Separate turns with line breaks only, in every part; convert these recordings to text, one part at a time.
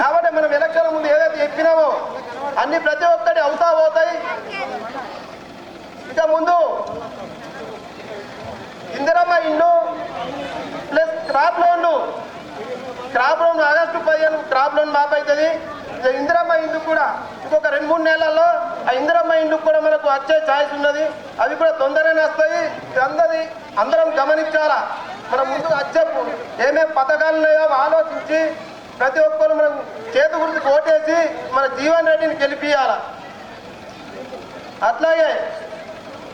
కాబట్టి మనం ఎలక్షన్ ముందు ఏదైతే చెప్పినామో అన్ని ప్రతి ఒక్కటి అవుతా పోతాయి. ఇక ముందు ఇందిరమ్మ ఇండు ప్లస్ క్రాప్ లోన్లు. క్రాప్ లోన్ ఆగస్టు పదిహేను క్రాప్ లోన్ మాప్ అవుతుంది. ఇక ఇందిరమ్మ ఇండ్లు కూడా ఇంకొక రెండు మూడు నెలల్లో ఆ ఇందిరమ్మ ఇండ్లు కూడా మనకు వచ్చే ఛాయిస్ ఉన్నది. అవి కూడా తొందరగానే వస్తాయి. ఇది అందరి అందరం గమనించాలా? మన ముందు వచ్చే ఏమేమి పథకాలు ఉన్నాయో ఆలోచించి ప్రతి ఒక్కరు మనం చేతి గుర్తుకు కోటేసి మన జీవన్ రెడ్డిని గెలిపియాల అట్లాగే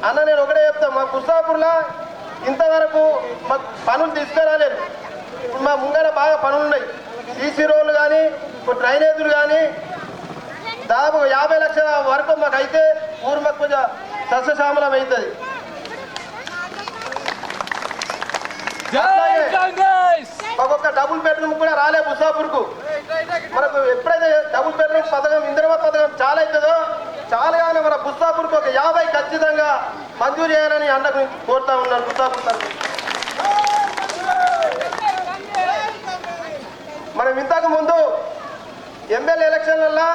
అన్న నేను ఒకటే చెప్తా మా కుస్తాపూర్లో ఇంతవరకు మా పనులు తీసుకురాలేదు. ఇప్పుడు మా ముంగడ బాగా పనులు ఉన్నాయి సీసీ రోడ్లు కానీ ఇప్పుడు డ్రైనేజీలు కానీ దాదాపు యాభై లక్షల వరకు మాకు అయితే ఊరు మాకు కొంచెం సస్యశ్యామలం అవుతుంది. డబుల్ బెడ్రూమ్ కూడా రాలే బుసాపూర్కు మనకు ఎప్పుడైతే డబుల్ బెడ్రూమ్ పథకం ఇందిరమ పథకం చాలా అవుతుందో చాలా కానీ మన బుసాపూర్కు ఒక యాభై ఖచ్చితంగా మంజూరు చేయాలని అన్నకు కోరుతా ఉన్నాను బుసాపూర్ తరఫున. మనం ఇంతకు ముందు ఎమ్మెల్యే ఎలక్షన్లలో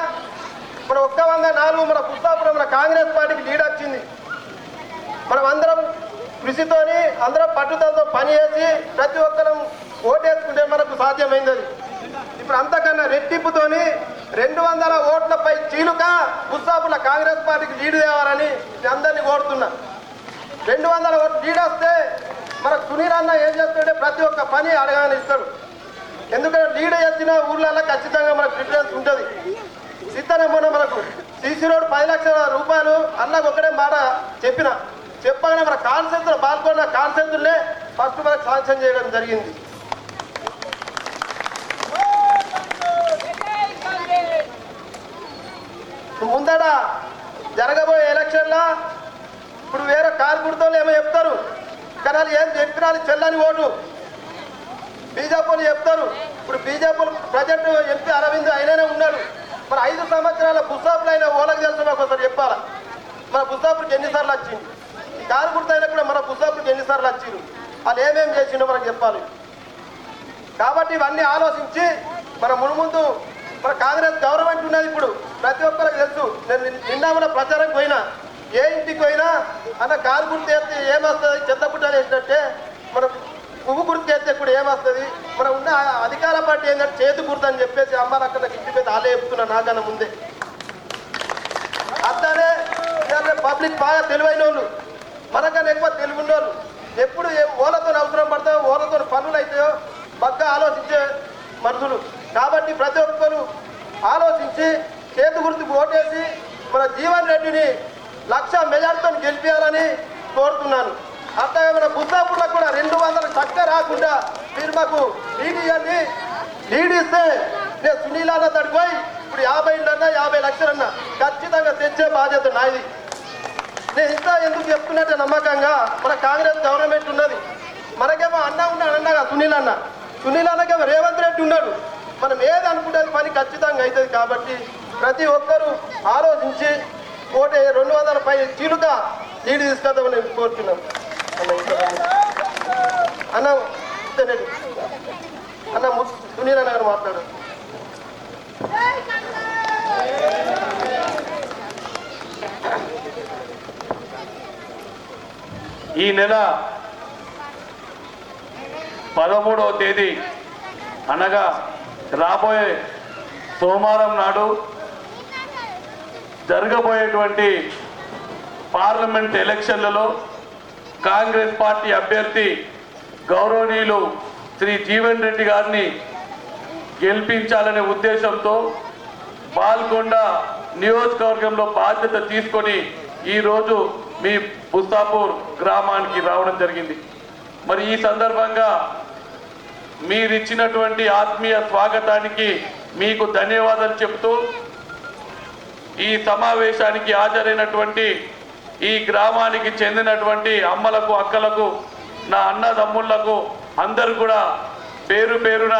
మన ఒక్క వంద నాలుగు మన పుస్తాపురం మన కాంగ్రెస్ పార్టీకి లీడ్ వచ్చింది. మనం అందరం కృషితోని అందరం పట్టుదలతో పనిచేసి ప్రతి ఒక్కరం ఓటేసుకుంటే మనకు సాధ్యమైంది ఇప్పుడు అంతకన్నా రెట్టింపుతోని రెండు వందల ఓట్లపై చీలుక పుస్తాపుల కాంగ్రెస్ పార్టీకి లీడ్ తేవాలని నేను అందరినీ కోరుతున్నా. రెండు వందల ఓట్లు లీడ్ వస్తే మన సునీల్ అన్న ఏం చేస్తుంటే ప్రతి ఒక్క పని అడగాలని ఇస్తాడు. ఎందుకంటే లీడ్ చేసిన ఊర్లలో ఖచ్చితంగా మనకు డిఫరెన్స్ ఉంటుంది. సిద్ధనమ్మన మనకు సీసీ రోడ్ పది లక్షల రూపాయలు అన్నకు ఒకటే మాట చెప్పిన. చెప్పగానే మన కాన్సెప్ట్ పాల్గొన్న కాన్సెప్ట్లే ఫస్ట్ మనకు శాంక్షన్ చేయడం జరిగింది. ముందట జరగబోయే ఎలక్షన్లో ఇప్పుడు వేరే కారు గుర్తలు ఏమో చెప్తారు. కానీ ఏం చెప్పినా చెల్లని ఓటు. బీజేపీలు చెప్తారు. ఇప్పుడు బీజేపీ ప్రజెంట్ ఎంపీ అరవింద్ ఆయననే ఉన్నాడు. మరి ఐదు సంవత్సరాల బుసాపులు అయిన ఓలకు తెలుసు మాకు ఒకసారి చెప్పాలా? మన బుసాపులకు ఎన్నిసార్లు వచ్చింది? కారు గుర్తు అయినా కూడా మన బుస్సాపురికి ఎన్నిసార్లు వచ్చింది వాళ్ళు ఏమేమి చేసిండో మనకు చెప్పాలి. కాబట్టి ఇవన్నీ ఆలోచించి మన మునుముందు మన కాంగ్రెస్ గవర్నమెంట్ ఉన్నది ఇప్పుడు. ప్రతి ఒక్కరికి తెలుసు. నేను నిన్న- మన ప్రచారంకి పోయినా. ఏ ఇంటికి పోయినా అన్న కారు గుర్తు చేస్తే ఏమొస్తుంది? చెత్తపుట్టాలు వేసినట్టే మన పువ్వు గుర్తు చేస్తే కూడా ఏమొస్తుంది? మనం ఉన్న అధికార పార్టీ ఏంటంటే చేతి గుర్తు అని చెప్పేసి అమ్మ అక్కడ ఇంటి మీద ఆలే చెప్తున్నా నాకన్నా ముందే. అట్లానే పబ్లిక్ బాగా తెలివైన వాళ్ళు మనకన్నా ఎక్కువ తెలుగులో ఎప్పుడు ఓలతో అవసరం పడతాయో ఓలతో పనులు అవుతాయో పక్క ఆలోచించే మనుషులు. కాబట్టి ప్రతి ఒక్కరు ఆలోచించి చేతి గుర్తుకు ఓటేసి మన జీవన్ రెడ్డిని లక్ష మెజార్టీతో గెలిపించాలని కోరుతున్నాను. అట్లాగే మన బుద్ధాపూర్లో కూడా రెండు వందల చక్క రాకుండా మీరు మాకు లీడ్ ఇవ్వండి. లీడ్ ఇస్తే నేను సునీల్ అన్న తడిపోయి ఇప్పుడు యాభై అన్న యాభై లక్షలన్నా ఖచ్చితంగా తెచ్చే బాధ్యత నాది. నేను ఇంకా ఎందుకు చెప్తున్నట్టే నమ్మకంగా మన కాంగ్రెస్ గవర్నమెంట్ ఉన్నది. మనకేమో అన్న ఉన్నాడు అన్నగా సునీల్ అన్న. సునీల్ అన్నకేమో రేవంత్ రెడ్డి ఉన్నాడు. మనం ఏది అనుకుంటే పని ఖచ్చితంగా అవుతుంది కాబట్టి ప్రతి ఒక్కరూ ఆలోచించి కోటి రెండు వందల పై చీలుక లీడ్ తీసుకొద్దామని కోరుతున్నాం. అన్న ఇంకా అన్న సునీల్ అన్న గారు మాట్లాడు
ఈ నెల పదమూడవ తేదీ అనగా రాబోయే సోమవారం నాడు జరగబోయేటువంటి పార్లమెంట్ ఎలక్షన్లలో కాంగ్రెస్ పార్టీ అభ్యర్థి గౌరవనీయులు శ్రీ జీవన్ రెడ్డి గారిని గెలిపించాలనే ఉద్దేశంతో పాల్గొండ నియోజకవర్గంలో బాధ్యత తీసుకొని ఈరోజు మీ బుస్తాపూర్ గ్రామానికి రావడం జరిగింది. మరి ఈ సందర్భంగా మీరిచ్చినటువంటి ఆత్మీయ స్వాగతానికి మీకు ధన్యవాదాలు చెప్తూ ఈ సమావేశానికి హాజరైనటువంటి ఈ గ్రామానికి చెందినటువంటి అమ్మలకు అక్కలకు నా అన్నదమ్ముళ్ళకు అందరు కూడా పేరు పేరున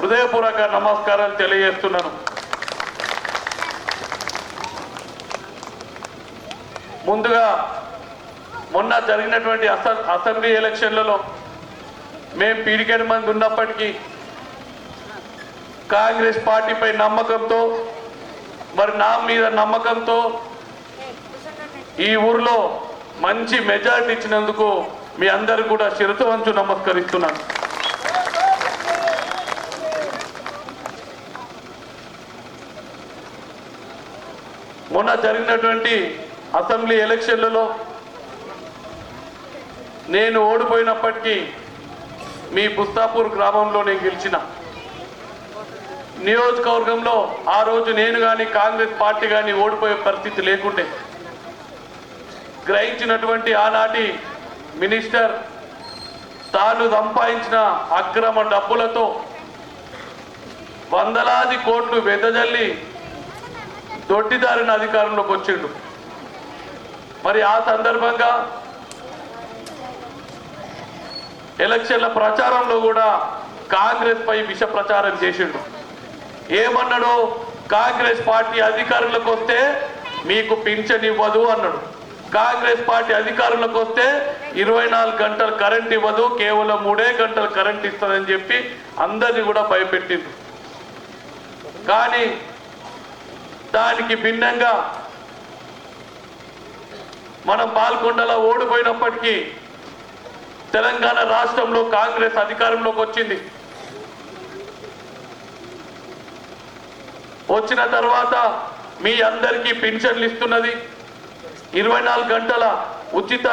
హృదయపూర్వక నమస్కారాలు తెలియజేస్తున్నాను. ముందుగా మొన్న జరిగినటువంటి అసెంబ్లీ ఎలక్షన్లలో మేము పీడికేడు మంది ఉన్నప్పటికీ కాంగ్రెస్ పార్టీపై నమ్మకంతో మరి నా మీద నమ్మకంతో ఈ ఊర్లో మంచి మెజారిటీ ఇచ్చినందుకు మీ అందరు కూడా శిరసు వంచు నమస్కరిస్తున్నాను మొన్న జరిగినటువంటి అసెంబ్లీ ఎలక్షన్లలో నేను ఓడిపోయినప్పటికీ మీ బుస్తాపూర్ గ్రామంలో నేను గెలిచిన. నియోజకవర్గంలో ఆ రోజు నేను కానీ కాంగ్రెస్ పార్టీ కానీ ఓడిపోయే పరిస్థితి లేకుండే గ్రహించినటువంటి ఆనాటి మినిస్టర్ తాను సంపాదించిన అక్రమ డబ్బులతో వందలాది కోట్లు వెదజల్లి దొడ్డిదారిన అధికారంలోకి వచ్చిండు. మరి ఆ సందర్భంగా ఎలక్షన్ల ప్రచారంలో కూడా కాంగ్రెస్ పై విష ప్రచారం చేసిండు. ఏమన్నాడు? కాంగ్రెస్ పార్టీ అధికారంలోకి వస్తే మీకు పింఛన్ ఇవ్వదు అన్నాడు. కాంగ్రెస్ పార్టీ అధికారంలోకి వస్తే ఇరవై నాలుగు గంటలు కరెంట్ ఇవ్వదు కేవలం మూడే గంటలు కరెంట్ ఇస్తుందని చెప్పి అందరినీ కూడా భయపెట్టింది కానీ దానికి భిన్నంగా మనం పాల్గొండలో ఓడిపోయినప్పటికీ తెలంగాణ రాష్ట్రంలో కాంగ్రెస్ అధికారంలోకి వచ్చింది. వచ్చిన తర్వాత మీ అందరికీ పెన్షన్లు ఇస్తున్నది. ఇరవై నాలుగు గంటల ఉచిత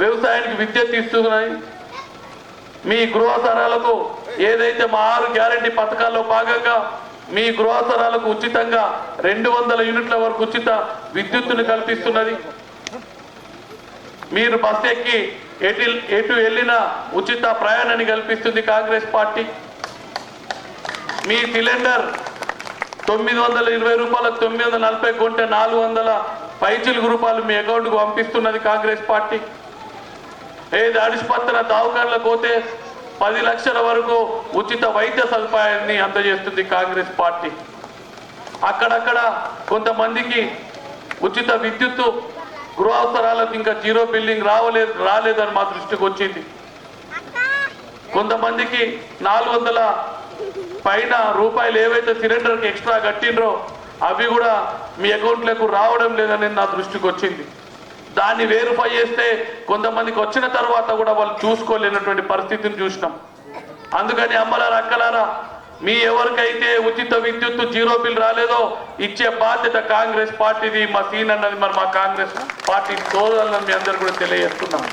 వ్యవసాయానికి విద్యుత్ ఇస్తున్నది. మీ గృహసరాలకు ఏదైతే మా ఆరు గ్యారంటీ పథకాల్లో భాగంగా మీ గృహసరాలకు ఉచితంగా రెండు వందల యూనిట్ల వరకు ఉచిత విద్యుత్తును కల్పిస్తున్నది. మీరు బస్ ఎక్కి ఎటు ఎటు వెళ్ళినా ఉచిత ప్రయాణాన్ని కల్పిస్తుంది కాంగ్రెస్ పార్టీ. మీ సిలిండర్ తొమ్మిది వందల ఇరవై రూపాయలకు తొమ్మిది వందల నలభై కొంటే నాలుగు వందల పైచిలుగు రూపాయలు మీ అకౌంట్కు పంపిస్తున్నది కాంగ్రెస్ పార్టీ. ఏది అడిసిపత్తన దవాఖానలకు పోతే పది లక్షల వరకు ఉచిత వైద్య సదుపాయాన్ని అందజేస్తుంది కాంగ్రెస్ పార్టీ. అక్కడక్కడ కొంతమందికి ఉచిత విద్యుత్తు గృహ అవసరాలకు ఇంకా జీరో బిల్లింగ్ రావలేదు రాలేదని మా దృష్టికి వచ్చింది. కొంతమందికి నాలుగు వందల పైన రూపాయలు ఏవైతే సిలిండర్కి ఎక్స్ట్రా కట్టినరో అవి కూడా మీ అకౌంట్లకు రావడం లేదని నా దృష్టికి వచ్చింది. దాన్ని వెరిఫై చేస్తే కొంతమందికి వచ్చిన తర్వాత కూడా వాళ్ళు చూసుకోలేనటువంటి పరిస్థితిని చూసినాం. అందుకని అమ్మలారా అక్కలారా మీ ఎవరికైతే ఉచిత విద్యుత్ జీరో బిల్ రాలేదో ఇచ్చే బాధ్యత కాంగ్రెస్ పార్టీది మా సీన్ అన్నది మరి మా కాంగ్రెస్ పార్టీ సోదరులను మీ అందరు కూడా తెలియజేస్తున్నాం.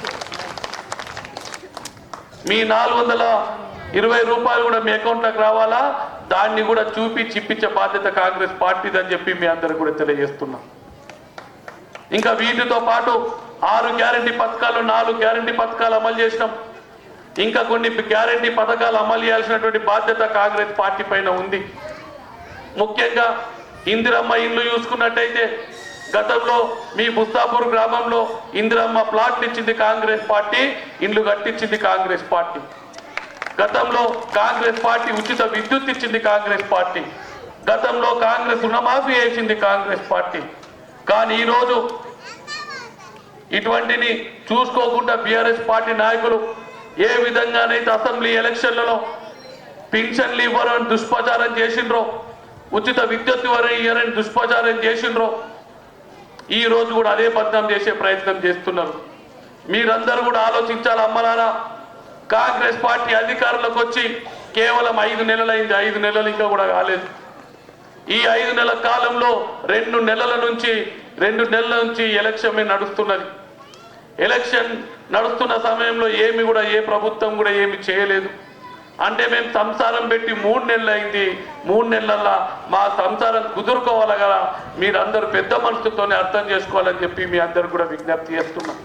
మీ నాలుగు వందల ఇరవై రూపాయలు కూడా మీ అకౌంట్లోకి రావాలా? దాన్ని కూడా చూపి చిప్పించే బాధ్యత కాంగ్రెస్ పార్టీది అని చెప్పి మీ అందరు కూడా తెలియజేస్తున్నాం. ఇంకా వీటితో పాటు ఆరు గ్యారంటీ పథకాలు నాలుగు గ్యారంటీ పథకాలు అమలు చేసినాం. ఇంకా కొన్ని గ్యారంటీ పథకాలు అమలు చేయాల్సినటువంటి బాధ్యత కాంగ్రెస్ పార్టీ పైన ఉంది. ముఖ్యంగా ఇందిరమ్మ ఇల్లు చూసుకున్నట్టయితే గతంలో మీ బుస్తాపూర్ గ్రామంలో ఇందిరమ్మ ప్లాట్లు ఇచ్చింది కాంగ్రెస్ పార్టీ ఇండ్లు కట్టించింది కాంగ్రెస్ పార్టీ. గతంలో కాంగ్రెస్ పార్టీ ఉచిత విద్యుత్ ఇచ్చింది కాంగ్రెస్ పార్టీ. గతంలో కాంగ్రెస్ రుణమాఫీ చేసింది కాంగ్రెస్ పార్టీ. కానీ ఈరోజు ఇటువంటిని చూసుకోకుండా బీఆర్ఎస్ పార్టీ నాయకులు ఏ విధంగానైతే అసెంబ్లీ ఎలక్షన్లలో పింఛన్లు ఇవ్వరని దుష్ప్రచారం చేసిండ్రో ఉచిత విద్యుత్ ఇవ్వరని ఇవ్వరని దుష్ప్రచారం చేసిండ్రో ఈ రోజు కూడా అదే బద్నాం చేసే ప్రయత్నం చేస్తున్నారు. మీరందరూ కూడా ఆలోచించాలి అమ్మలారా కాంగ్రెస్ పార్టీ అధికారంలోకి వచ్చి కేవలం ఐదు నెలలైంది ఐదు నెలలు ఇంకా కూడా కాలేదు. ఈ ఐదు నెలల కాలంలో రెండు నెలల నుంచి రెండు నెలల నుంచి ఎలక్షన్ మీద నడుస్తున్నది. ఎలక్షన్ నడుస్తున్న సమయంలో ఏమి కూడా ఏ ప్రభుత్వం కూడా ఏమి చేయలేదు. అంటే మేము సంసారం పెట్టి మూడు నెలలు అయింది. మూడు నెలల్లో మా సంసారం కుదురుకోవాలి కదా? మీరందరూ పెద్ద మనసుతోనే అర్థం చేసుకోవాలని చెప్పి మీ అందరు కూడా విజ్ఞప్తి చేస్తున్నాం.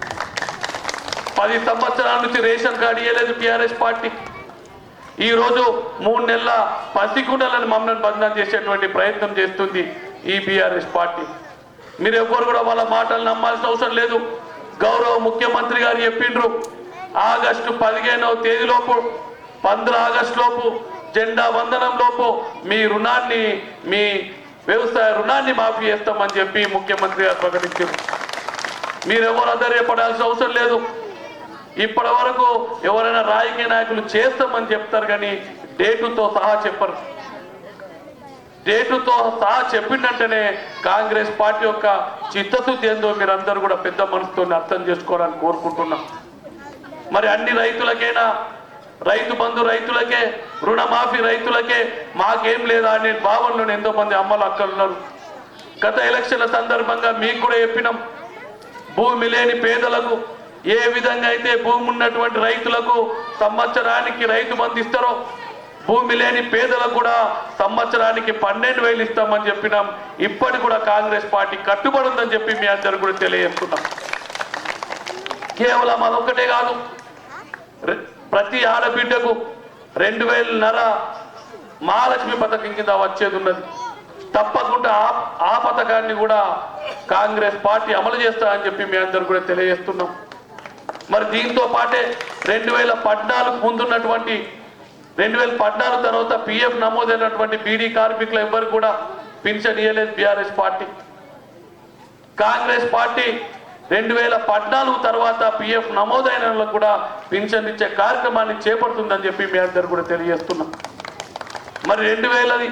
పది సంవత్సరాల నుంచి రేషన్ కార్డు ఇవ్వలేదు టీఆర్ఎస్ పార్టీ. ఈరోజు మూడు నెలల పసికుండలను మమ్మల్ని బంధనం చేసేటువంటి ప్రయత్నం చేస్తుంది ఈ బీఆర్ఎస్ పార్టీ. మీరు ఎవరు కూడా వాళ్ళ మాటలు నమ్మాల్సిన అవసరం లేదు. గౌరవ ముఖ్యమంత్రి గారు చెప్పిండ్రు. ఆగస్టు పదిహేనవ తేదీలోపు పంద్ర ఆగస్టు లోపు జెండా వందనం లోపు మీ రుణాన్ని మీ వ్యవసాయ రుణాన్ని మాఫీ చేస్తామని చెప్పి ముఖ్యమంత్రి గారు ప్రకటించారు మీరెవరు ఎవరు అధైర్యపడాల్సిన అవసరం లేదు. ఇప్పటి వరకు ఎవరైనా రాజకీయ నాయకులు చేస్తామని చెప్తారు కానీ డేటుతో సహా చెప్పరు. డేటుతో సహా చెప్పిండంటేనే కాంగ్రెస్ పార్టీ యొక్క చిత్తశుద్ధి ఏందో మీరందరూ కూడా పెద్ద మనసుతో అర్థం చేసుకోవాలని కోరుకుంటున్నాం. మరి అన్ని రైతులకైనా? రైతు బంధు రైతులకే రుణమాఫీ రైతులకే మాకేం లేదా అనే భావనలో ఎంతో మంది అమ్మలు అక్కలున్నారు గత ఎలక్షన్ల సందర్భంగా మీకు కూడా చెప్పినాం. భూమి లేని పేదలకు ఏ విధంగా అయితే భూమి ఉన్నటువంటి రైతులకు సంవత్సరానికి రైతు బంధు ఇస్తారో భూమి లేని పేదలకు కూడా సంవత్సరానికి పన్నెండు వేలు ఇస్తామని చెప్పినాం. ఇప్పటి కూడా కాంగ్రెస్ పార్టీ కట్టుబడి ఉందని చెప్పి మీ అందరు కూడా తెలియజేస్తున్నాం కేవలం అదొక్కటే కాదు. ప్రతి ఆడబిడ్డకు రెండు వేలన్నర మహాలక్ష్మి పథకం కింద వచ్చేది ఉన్నది. తప్పకుండా ఆ ఆ పథకాన్ని కూడా కాంగ్రెస్ పార్టీ అమలు చేస్తా అని చెప్పి మీ అందరు కూడా తెలియజేస్తున్నాం. మరి దీంతో పాటే రెండు వేల పద్నాలుగు ముందున్నటువంటి రెండు వేల పద్నాలుగు తర్వాత పిఎఫ్ నమోదైనటువంటి బీడీ కార్మికులు ఎవ్వరు కూడా పింఛన్ ఇయ్యలేదు బీఆర్ఎస్ పార్టీ. కాంగ్రెస్ పార్టీ రెండు వేల పద్నాలుగు తర్వాత పిఎఫ్ నమోదైన కూడా పింఛన్ ఇచ్చే కార్యక్రమాన్ని చేపడుతుందని చెప్పి మీ అందరు కూడా తెలియజేస్తున్నాం. మరి రెండు వేలది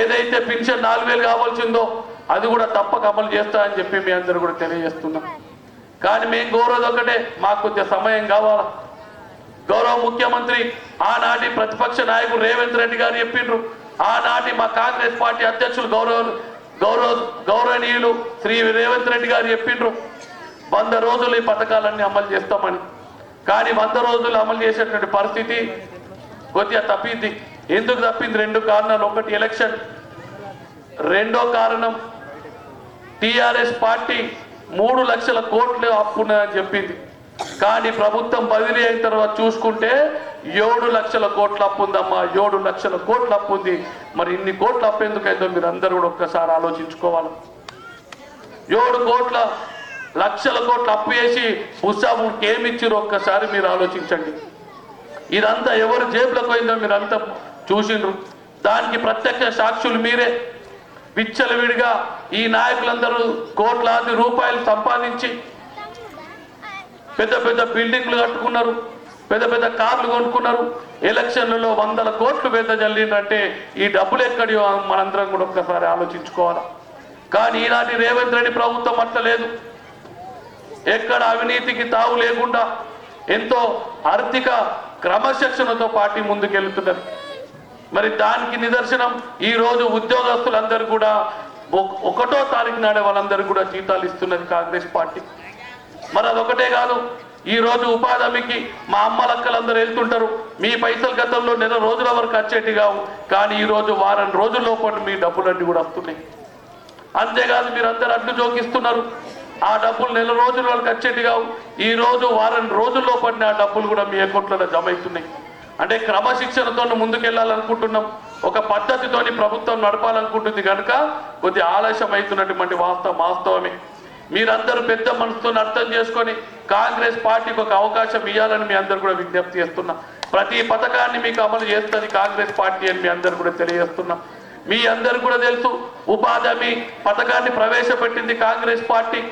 ఏదైతే పింఛన్ నాలుగు వేలు కావాల్సిందో అది కూడా తప్పక అమలు చేస్తా అని చెప్పి మీ అందరు కూడా తెలియజేస్తున్నాం. కానీ మేము గౌరవం ఒకటే మాకు కొంచెం సమయం కావాలా? గౌరవ ముఖ్యమంత్రి ఆనాటి ప్రతిపక్ష నాయకుడు రేవంత్ రెడ్డి గారు చెప్పిండ్రు. ఆనాటి మా కాంగ్రెస్ పార్టీ అధ్యక్షులు గౌరవ గౌరవ గౌరవనీయులు శ్రీ రేవంత్ రెడ్డి గారు చెప్పిండ్రు. వంద రోజులు ఈ పథకాలన్నీ అమలు చేస్తామని. కానీ వంద రోజులు అమలు చేసేటువంటి పరిస్థితి కొద్దిగా తప్పింది. ఎందుకు తప్పింది? రెండు కారణాలు. ఒకటి ఎలక్షన్. రెండో కారణం టిఆర్ఎస్ పార్టీ మూడు లక్షల కోట్లు అప్పున్నదని చెప్పింది. కానీ ప్రభుత్వం బదిలీ అయిన తర్వాత చూసుకుంటే ఏడు లక్షల కోట్ల అప్పు ఉందమ్మా ఏడు లక్షల కోట్ల అప్పు ఉంది. మరి ఇన్ని కోట్ల అప్పు ఎందుకైందో మీరు అందరూ కూడా ఒక్కసారి ఆలోచించుకోవాలి. ఏడు కోట్ల లక్షల కోట్ల అప్పు వేసి ఉత్సాహంకి ఏమి ఇచ్చిరో ఒక్కసారి మీరు ఆలోచించండి. ఇదంతా ఎవరు జేబులకు పోయిందో మీరు అంతా చూసిండ్రు. దానికి ప్రత్యక్ష సాక్షులు మీరే. విచ్చలవిడిగా ఈ నాయకులందరూ కోట్లాది రూపాయలు సంపాదించి పెద్ద పెద్ద బిల్డింగ్లు కట్టుకున్నారు. పెద్ద పెద్ద కార్లు కొనుక్కున్నారు. ఎలక్షన్లలో వందల కోట్లు పెద్ద చల్లిందంటే ఈ డబ్బులు ఎక్కడియో మనందరం కూడా ఒక్కసారి ఆలోచించుకోవాలి. కానీ ఈనాటి రేవంత్ రెడ్డి ప్రభుత్వం అట్లా ఎక్కడ అవినీతికి తావు లేకుండా ఎంతో ఆర్థిక క్రమశిక్షణతో పార్టీ ముందుకెళ్తున్నది మరి దానికి నిదర్శనం ఈ రోజు ఉద్యోగస్తులందరూ కూడా ఒకటో తారీఖు నాడే వాళ్ళందరూ కూడా జీతాలు ఇస్తున్నది కాంగ్రెస్ పార్టీ. మరి అదొకటే కాదు. ఈ రోజు ఉపాధి హామీకి మా అమ్మలక్కలందరూ వెళ్తుంటారు. మీ పైసలు గతంలో నెల రోజుల వరకు వచ్చేటి కావు కానీ ఈరోజు వారం రోజుల మీ డబ్బులన్నీ కూడా వస్తున్నాయి. అంతేకాదు మీరు అందరు అడ్డు జోకిస్తున్నారు. ఆ డబ్బులు నెల రోజుల వరకు వచ్చేటి కావు ఈ రోజు వారం రోజుల్లో పడిన ఆ డబ్బులు కూడా మీ అకౌంట్లలో జమ అవుతున్నాయి. అంటే క్రమశిక్షణతో ముందుకెళ్ళాలనుకుంటున్నాం. ఒక పద్ధతితోని ప్రభుత్వం నడపాలనుకుంటుంది కనుక కొద్ది ఆలస్యం అవుతున్నటువంటి వాస్తవం వాస్తవమే. మీరందరూ పెద్ద మనసుతో అర్థం చేసుకొని కాంగ్రెస్ పార్టీకి ఒక అవకాశం ఇవ్వాలని మీ అందరు కూడా విజ్ఞప్తి చేస్తున్నా. ప్రతి పథకాన్ని మీకు అమలు చేస్తుంది కాంగ్రెస్ పార్టీ అని మీ అందరు కూడా తెలియజేస్తున్నా. మీ అందరు కూడా తెలుసు ఉపాధి పథకాన్ని ప్రవేశపెట్టింది కాంగ్రెస్ పార్టీ.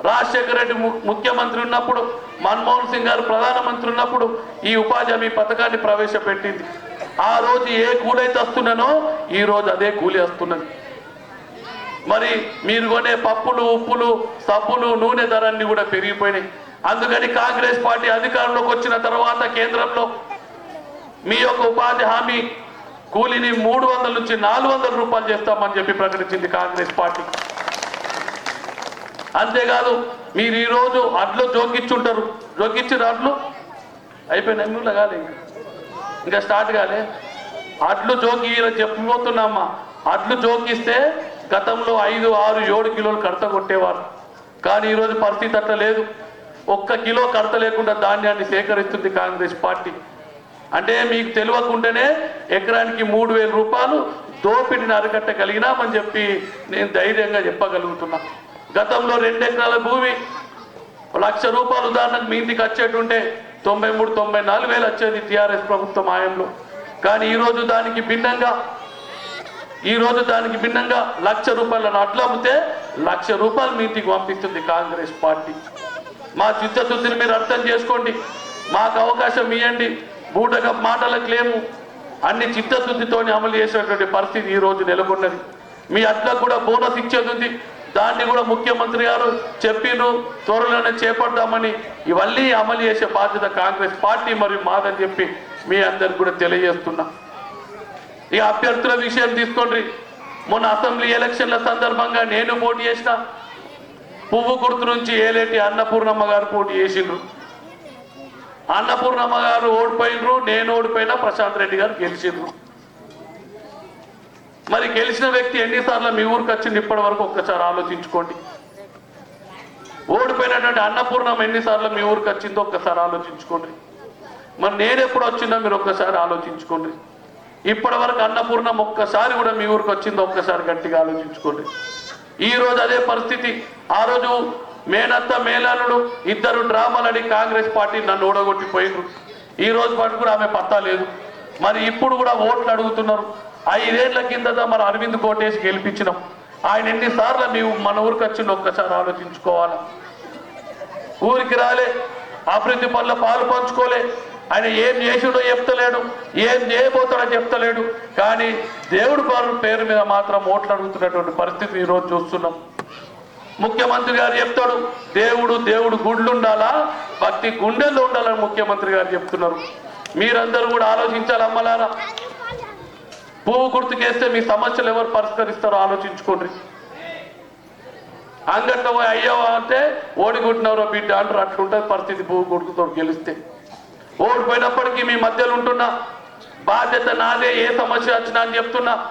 రాజశేఖర రెడ్డి ము- ముఖ్యమంత్రి ఉన్నప్పుడు మన్మోహన్ సింగ్ గారు ప్రధానమంత్రి ఉన్నప్పుడు ఈ ఉపాధి హామీ పథకాన్ని ప్రవేశపెట్టింది. ఆ రోజు ఏ కూలైతే వస్తున్నానో ఈ రోజు అదే కూలి వస్తున్నది. మరి మీరు కొనే పప్పులు ఉప్పులు సబ్బులు నూనె ధరన్ని కూడా పెరిగిపోయినాయి. అందుకని కాంగ్రెస్ పార్టీ అధికారంలోకి వచ్చిన తర్వాత కేంద్రంలో మీ యొక్క ఉపాధి హామీ కూలీని మూడు వందల నుంచి నాలుగు వందల రూపాయలు చేస్తామని చెప్పి ప్రకటించింది కాంగ్రెస్ పార్టీ. అంతేకాదు మీరు ఈరోజు అడ్లు జోకిచ్చుంటారు జోకిచ్చిన అడ్లు అయిపోయినాయి. మూల కాలే ఇంకా. ఇంకా స్టార్ట్ కాలే. అడ్లు జోకి చెప్పిపోతున్నామ్మా అడ్లు జోకిస్తే గతంలో ఐదు ఆరు ఏడు కిలోలు కడత కొట్టేవారు. కానీ ఈరోజు పరిస్థితి అట్లా లేదు. ఒక్క కిలో కడత లేకుండా ధాన్యాన్ని సేకరిస్తుంది కాంగ్రెస్ పార్టీ. అంటే మీకు తెలియకుండానే ఎకరానికి మూడు వేల రూపాయలు దోపిడిని అరికట్టగలిగినామని చెప్పి నేను ధైర్యంగా చెప్పగలుగుతున్నా. గతంలో రెండు ఎకరాల భూమి లక్ష రూపాయలు ఉదాహరణకు మీ ఇంటికి వచ్చేటుంటే తొంభై మూడు తొంభై నాలుగు వేలు వచ్చేది టీఆర్ఎస్ ప్రభుత్వం హాయంలో కానీ ఈరోజు దానికి భిన్నంగా ఈ రోజు దానికి భిన్నంగా లక్ష రూపాయల నట్లు అమ్మితే లక్ష రూపాయలు మీ ఇంటికి పంపిస్తుంది కాంగ్రెస్ పార్టీ. మా చిత్తశుద్ధిని మీరు అర్థం చేసుకోండి. మాకు అవకాశం ఇవ్వండి బూటక మాటలకు లేము. అన్ని చిత్తశుద్ధితోని అమలు చేసేటువంటి పరిస్థితి ఈ రోజు నెలకొన్నది. మీ అట్లకు కూడా బోనస్ ఇచ్చేది ఉంది. దాన్ని కూడా ముఖ్యమంత్రి గారు చెప్పిను త్వరలోనే చేపడదామని ఇవన్నీ అమలు చేసే బాధ్యత కాంగ్రెస్ పార్టీ మరియు మాదని చెప్పి మీ అందరికి కూడా తెలియజేస్తున్నా. ఈ అభ్యర్థుల విషయం తీసుకోండి. మొన్న అసెంబ్లీ ఎలక్షన్ల సందర్భంగా నేను పోటీ చేసిన పువ్వు గుర్తు నుంచి ఏలేటి అన్నపూర్ణమ్మ గారు పోటీ చేసిండ్రు. అన్నపూర్ణమ్మ గారు ఓడిపోయినరు నేను ఓడిపోయినా ప్రశాంత్ రెడ్డి గారు గెలిచిండ్రు. మరి గెలిచిన వ్యక్తి ఎన్నిసార్లు మీ ఊరికి వచ్చింది ఇప్పటి వరకు ఒక్కసారి ఆలోచించుకోండి. ఓడిపోయినటువంటి అన్నపూర్ణమ్మ ఎన్నిసార్లు మీ ఊరికి వచ్చిందో ఒక్కసారి ఆలోచించుకోండి. మరి నేను ఎప్పుడు వచ్చిందో మీరు ఒక్కసారి ఆలోచించుకోండి. ఇప్పటి వరకు అన్నపూర్ణం ఒక్కసారి కూడా మీ ఊరికి వచ్చింది ఒక్కసారి గట్టిగా ఆలోచించుకోండి. ఈ రోజు అదే పరిస్థితి. ఆ రోజు మేనత్త మేనల్లుడు ఇద్దరు డ్రామాలని కాంగ్రెస్ పార్టీ నన్ను ఓడగొట్టిపోయారు ఈ రోజు పాటు కూడా ఆమె పత్తా లేదు. మరి ఇప్పుడు కూడా ఓట్లు అడుగుతున్నారు. ఐదేళ్ళ కిందట మరి అరవింద్ కోటేసి గెలిపించినాం. ఆయన ఎన్నిసార్లు మీ మన ఊరికి వచ్చింది ఒక్కసారి ఆలోచించుకోవాలి? ఊరికి రాలే అభివృద్ధి పనుల పాలు పంచుకోలే ఆయన ఏం చేసిండో చెప్తలేడు ఏం చేయబోతాడో చెప్తలేడు. కానీ దేవుడు పేరు పేరు మీద మాత్రం ఓట్లు అడుగుతున్నటువంటి పరిస్థితి ఈరోజు చూస్తున్నాం. ముఖ్యమంత్రి గారు చెప్తాడు దేవుడు దేవుడు గుడ్లు ఉండాలా? భక్తి గుండెల్లో ఉండాలని ముఖ్యమంత్రి గారు చెప్తున్నారు. మీరందరూ కూడా ఆలోచించాలి అమ్మలారా? పువ్వు గుర్తుకేస్తే మీ సమస్యలు ఎవరు పరిష్కరిస్తారో ఆలోచించుకోండి. అంగట్లో పోయి అయ్యావా అంటే ఓడిగుంటున్నారో బిడ్డ అంటారు అట్లుంటుంది పరిస్థితి పువ్వు గుర్తుతో గెలిస్తే. ఓడిపోయినప్పటికీ మీ మధ్యలో ఉంటున్నా బాధ్యత నాదే ఏ సమస్య వచ్చినా అని చెప్తున్నా.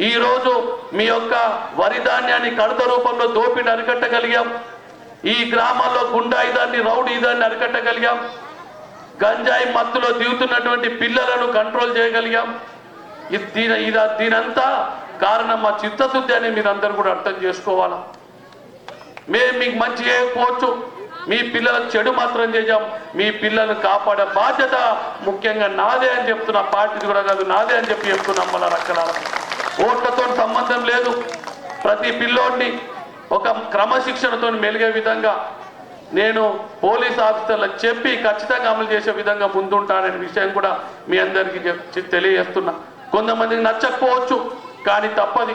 ఈరోజు మీ యొక్క వరి ధాన్యాన్ని కడత రూపంలో దోపిడి అరికట్టగలిగాం. ఈ గ్రామాల్లో గుండాయుధాన్ని రౌడీదాన్ని అరికట్టగలిగాం. గంజాయి మత్తులో దిగుతున్నటువంటి పిల్లలను కంట్రోల్ చేయగలిగాం. ఇది దీని ఇది దీనంతా కారణం మా చిత్తశుద్ధి అని మీరందరూ కూడా అర్థం చేసుకోవాలా? మేము మీకు మంచి చేయకపోవచ్చు మీ పిల్లలకు చెడు మాత్రం చేశాం. మీ పిల్లలను కాపాడే బాధ్యత ముఖ్యంగా నాదే అని చెప్తున్నా పార్టీది కూడా కాదు నాదే అని చెప్పి చెప్తున్నాం మన రక్కల ఓట్లతో సంబంధం లేదు. ప్రతి పిల్లోడిని ఒక క్రమశిక్షణతో మెలిగే విధంగా నేను పోలీస్ ఆఫీసర్లకు చెప్పి ఖచ్చితంగా అమలు చేసే విధంగా ముందుంటాననే విషయం కూడా మీ అందరికీ తెలియజేస్తున్నా. కొంతమందికి నచ్చకపోవచ్చు కానీ తప్పది.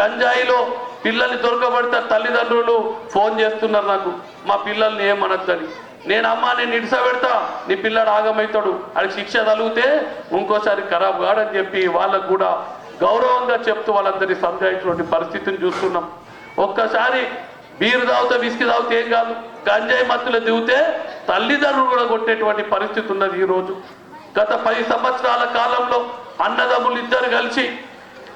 గంజాయిలో పిల్లల్ని దొరకబడితే తల్లిదండ్రులు ఫోన్ చేస్తున్నారు నాకు. మా పిల్లల్ని ఏమనద్దని. నేను అమ్మ నేను ఇడిస పెడతా నీ పిల్లడు ఆగమవుతాడు అది శిక్ష తలిగితే ఇంకోసారి ఖరాబ్ కాడని చెప్పి వాళ్ళకు కూడా గౌరవంగా చెప్తూ వాళ్ళందరినీ సంజాయించినటువంటి పరిస్థితిని చూస్తున్నాం. ఒక్కసారి బీరు తాగితే విసికి తాగితే ఏం కాదు. గంజాయి మత్తులో దిగితే తల్లిదండ్రులు కూడా కొట్టేటువంటి పరిస్థితి ఉన్నది ఈరోజు. గత పది సంవత్సరాల కాలంలో అన్నదమ్ములు ఇద్దరు కలిసి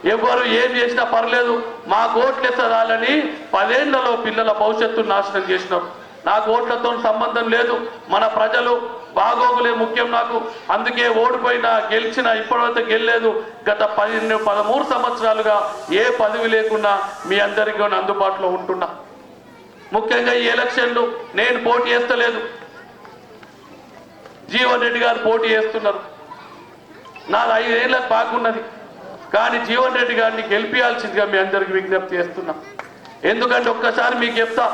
ఎవరు ఏం చేసినా పర్లేదు మా ఓట్లు ఎత్తదాలని పదేళ్ళలో పిల్లల భవిష్యత్తును నాశనం చేసినారు నాకు ఓట్లతో సంబంధం లేదు మన ప్రజలు బాగోగులే ముఖ్యం నాకు. అందుకే ఓడిపోయినా గెలిచినా ఇప్పటివరకు గెలలేదు. గత పదిహేను పదమూడు సంవత్సరాలుగా ఏ పదవి లేకుండా మీ అందరికీ అందుబాటులో ఉంటున్నా. ముఖ్యంగా ఈ ఎలక్షన్లు నేను పోటీ చేస్తలేదు. జీవన్ రెడ్డి గారు పోటీ చేస్తున్నారు. నాది ఐదేళ్ళకు బాగున్నది. కానీ జీవన్ రెడ్డి గారిని గెలిపించాల్సిందిగా మీ అందరికి విజ్ఞప్తి చేస్తున్నా. ఎందుకంటే ఒక్కసారి మీకు చెప్తా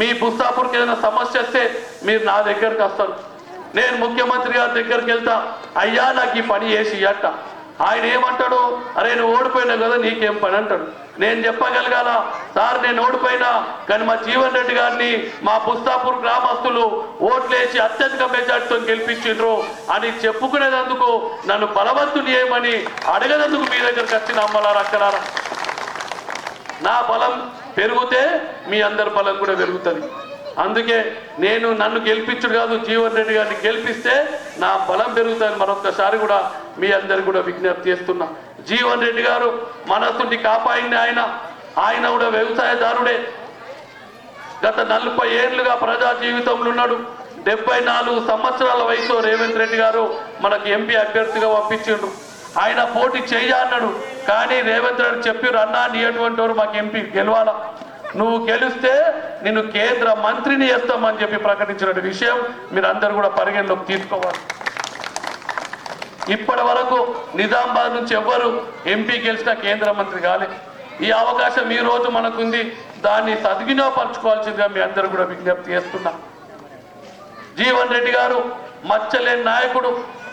మీ బుస్తాపూర్కి ఏదైనా సమస్య వస్తే మీరు నా దగ్గరకు వస్తారు. నేను ముఖ్యమంత్రి గారి దగ్గరికి వెళ్తా అయ్యా నాకు ఈ పని చేసి అట్ట ఆయన ఏమంటాడు అరే నువ్వు ఓడిపోయినావు కదా నీకేం పని అంటాడు. నేను చెప్పగలగాల. సార్ నేను ఓడిపోయినా కానీ మా జీవన్ రెడ్డి గారిని మా పుస్తాపూర్ గ్రామస్తులు ఓట్లేసి అత్యధిక మెజార్టీతో గెలిపించిండ్రు. అని చెప్పుకునేందుకు నన్ను బలవంతుని ఏమని అడగనందుకు మీ దగ్గరకు వచ్చిన అమ్మలారా అక్కలారా. నా బలం పెరిగితే మీ అందరి బలం కూడా పెరుగుతుంది. అందుకే నేను నన్ను గెలిపించుడు కాదు జీవన్ రెడ్డి గారిని గెలిపిస్తే నా బలం పెరుగుతుంది మరొకసారి కూడా మీ అందరు కూడా విజ్ఞప్తి చేస్తున్నా. జీవన్ రెడ్డి గారు మనసుని కాపాడింది ఆయన. ఆయన కూడా వ్యవసాయదారుడే. గత నలభై ఏళ్ళుగా ప్రజా జీవితంలో ఉన్నాడు. డెబ్బై నాలుగు సంవత్సరాల వయసు రేవంత్ రెడ్డి గారు మనకు ఎంపీ అభ్యర్థిగా పంపించిండ్రు ఆయన పోటీ చెయ్య అన్నాడు. కానీ రేవంత్ రెడ్డి చెప్పారు అన్నా నీ అటువంటి వారు మాకు ఎంపీ గెలవాలా? నువ్వు గెలిస్తే నిన్ను కేంద్ర మంత్రిని చేస్తామని చెప్పి ప్రకటించిన విషయం మీరు అందరు కూడా పరిగణలోకి తీసుకోవాలి. ఇప్పటి వరకు నిజామాబాద్ నుంచి ఎవ్వరు ఎంపీ గెలిచిన కేంద్ర మంత్రి కాలే. ఈ అవకాశం ఈ రోజు మనకుంది. దాన్ని సద్వినియోగపరచుకోవాల్సిందిగా మీ అందరూ కూడా విజ్ఞప్తి చేస్తున్నా. జీవన్ రెడ్డి గారు మచ్చలేని నాయకుడు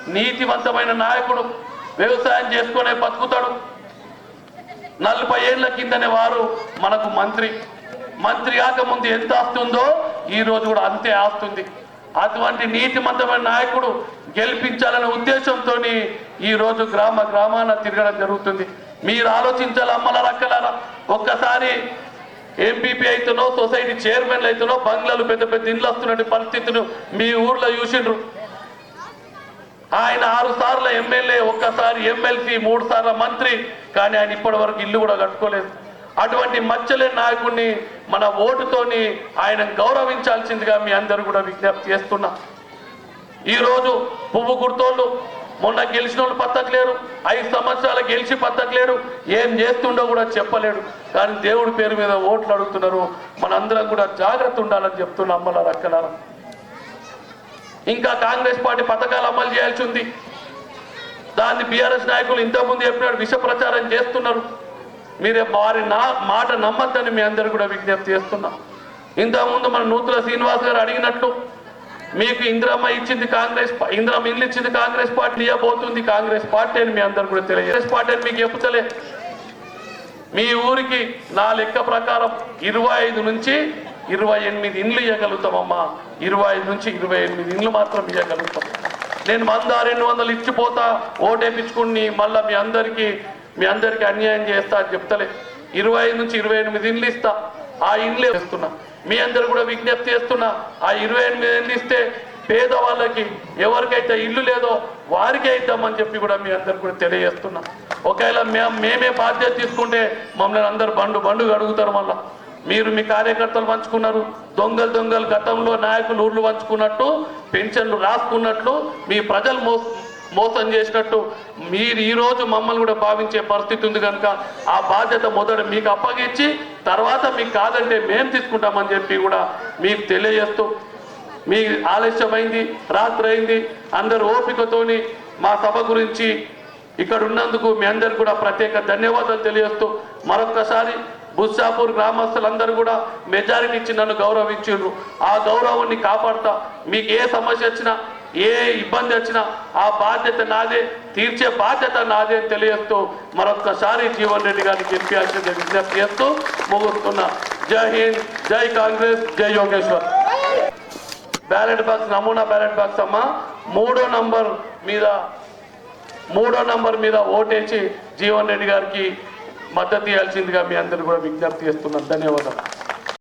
నీతివంతమైన నాయకుడు వ్యవసాయం చేసుకునే బతుకుతాడు. నలభై ఏళ్ళ కిందనే వారు మనకు మంత్రి. మంత్రి కాకముందు ఎంత ఆస్తుందో ఈ రోజు కూడా అంతే ఆస్తుంది. అటువంటి నీతిమంతమైన నాయకుడు గెలిపించాలనే ఉద్దేశంతో ఈ రోజు గ్రామ గ్రామాన తిరగడం జరుగుతుంది. మీరు ఆలోచించాలి అమ్మల రక్కలారా ఒక్కసారి ఎంపీపీ అయితేనో సొసైటీ చైర్మన్లు అయితేనో బంగ్లాలు పెద్ద పెద్ద ఇండ్లు వస్తున్నటువంటి పరిస్థితులు మీ ఊర్లో చూసిండ్రు. ఆయన ఆరు సార్ల ఎమ్మెల్యే ఒక్కసారి ఎమ్మెల్సీ మూడు సార్ల మంత్రి కానీ ఆయన ఇప్పటి వరకు ఇల్లు కూడా కట్టుకోలేదు. అటువంటి మచ్చలేని నాయకుడిని మన ఓటుతోని ఆయన గౌరవించాల్సిందిగా మీ అందరూ కూడా విజ్ఞప్తి చేస్తున్నా. ఈరోజు పువ్వు గుర్తోళ్ళు మొన్న గెలిచిన వాళ్ళు పత్తకలేరు ఐదు సంవత్సరాలు గెలిచి పత్తకలేరు ఏం చేస్తుండో కూడా చెప్పలేడు. కానీ దేవుడి పేరు మీద ఓట్లు అడుగుతున్నారు. మనందరం కూడా జాగ్రత్త ఉండాలని చెప్తున్నా అమ్మల రక్కలారా. ఇంకా కాంగ్రెస్ పార్టీ పథకాలు అమలు చేయాల్సి ఉంది. దాన్ని బీఆర్ఎస్ నాయకులు ఇంతకుముందు చెప్పినాడు విష ప్రచారం చేస్తున్నారు. మీరే వారి నా మాట నమ్మద్దని మీ అందరు కూడా విజ్ఞప్తి చేస్తున్నాం. ఇంతకుముందు మన నూతుల శ్రీనివాస్ గారు అడిగినట్లు మీకు ఇందిరమ్మ ఇచ్చింది కాంగ్రెస్ ఇంద్రమ్మ ఇందిరమ్మ ఇల్లు ఇచ్చింది కాంగ్రెస్ పార్టీ ఇవ్వబోతుంది కాంగ్రెస్ పార్టీ అని మీ అందరు కూడా తెలియదు కాంగ్రెస్ పార్టీ అని మీకు చెప్పుతలే. మీ ఊరికి నా లెక్క ప్రకారం ఇరవై ఐదు నుంచి ఇరవై ఎనిమిది ఇండ్లు ఇవ్వగలుగుతామమ్మా ఇరవై ఐదు నుంచి ఇరవై ఎనిమిది ఇండ్లు మాత్రం ఇవ్వగలుగుతాం నేను వంద రెండు వందలు ఇచ్చిపోతా ఓటేపించుకుని మళ్ళీ మీ అందరికీ మీ అందరికీ అన్యాయం చేస్తా అని చెప్తలే. ఇరవై ఐదు నుంచి ఇరవై ఎనిమిది ఇండ్లు ఇస్తా. ఆ ఇండ్లే ఇస్తున్నా మీ అందరు కూడా విజ్ఞప్తి చేస్తున్నా ఆ ఇరవై ఎనిమిది ఇండ్లు ఇస్తే పేదవాళ్ళకి ఎవరికైతే ఇల్లు లేదో వారికే ఇద్దామని చెప్పి కూడా మీ అందరు కూడా తెలియజేస్తున్నా. ఒకవేళ మేము మేమే బాధ్యత తీసుకుంటే మమ్మల్ని అందరు బండు బండు అడుగుతారు మళ్ళా. మీరు మీ కార్యకర్తలు పంచుకున్నారు దొంగలు దొంగలు గతంలో నాయకులు ఊర్లు పంచుకున్నట్టు పెన్షన్లు రాసుకున్నట్లు మీ ప్రజలు మో మోసం చేసినట్టు మీరు ఈరోజు మమ్మల్ని కూడా భావించే పరిస్థితి ఉంది కనుక ఆ బాధ్యత మొదట మీకు అప్పగించి తర్వాత మీకు కాదంటే మేము తీసుకుంటామని చెప్పి కూడా మీకు తెలియజేస్తూ మీ ఆలస్యమైంది రాత్రి అయింది అందరు ఓపికతోని మా సభ గురించి ఇక్కడ ఉన్నందుకు మీ అందరికి కూడా ప్రత్యేక ధన్యవాదాలు తెలియజేస్తూ మరొక్కసారి బుస్సాపూర్ గ్రామస్తులందరూ కూడా మెజారిటీ ఇచ్చి నన్ను గౌరవించిండ్రు. ఆ గౌరవాన్ని కాపాడుతా. మీకు ఏ సమస్య వచ్చినా ఏ ఇబ్బంది వచ్చినా ఆ బాధ్యత నాదే తీర్చే బాధ్యత నాదే అని తెలియస్తూ మరొక్కసారి జీవన్ రెడ్డి గారికి గెలిపించాల్సింది విజ్ఞప్తి చేస్తూ ముగుస్తున్నా జై హింద్ జై కాంగ్రెస్ జై యోగేశ్వర్. బ్యాలెట్ బాక్స్ నమూనా బ్యాలెట్ బాక్స్ అమ్మ. మూడో నంబర్ మీద మూడో నంబర్ మీద ఓటేసి జీవన్ రెడ్డి గారికి మద్దతు ఇవ్వాల్సిందిగా మీ అందరూ కూడా విజ్ఞప్తి చేస్తున్నాను. ధన్యవాదాలు.